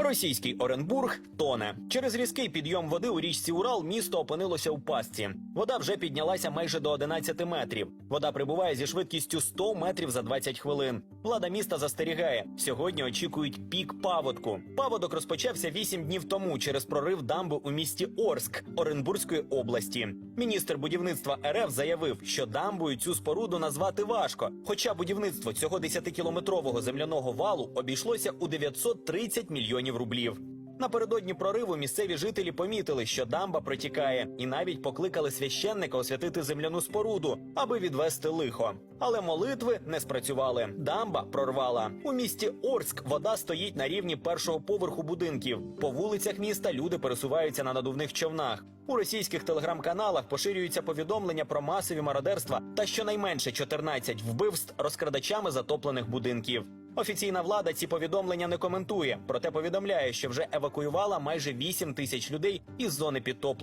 Російський Оренбург тоне. Через різкий підйом води у річці Урал місто опинилося у пастці. Вода вже піднялася майже до 11 метрів. Вода прибуває зі швидкістю 100 метрів за 20 хвилин. Влада міста застерігає. Сьогодні очікують пік паводку. Паводок розпочався 8 днів тому через прорив дамби у місті Орск Оренбурзької області. Міністр будівництва РФ заявив, що дамбою цю споруду назвати важко. Хоча будівництво цього 10-кілометрового земляного валу обійшлося у 930 мільйонів рублів. Напередодні прориву місцеві жителі помітили, що дамба протікає, і навіть покликали священника освятити земляну споруду, аби відвести лихо. Але молитви не спрацювали. Дамба прорвала. У місті Орськ вода стоїть на рівні першого поверху будинків. По вулицях міста люди пересуваються на надувних човнах. У російських телеграм-каналах поширюються повідомлення про масові мародерства та щонайменше 14 вбивств розкрадачами затоплених будинків. Офіційна влада ці повідомлення не коментує, проте повідомляє, що вже евакуювала майже 8 тисяч людей із зони підтоплення.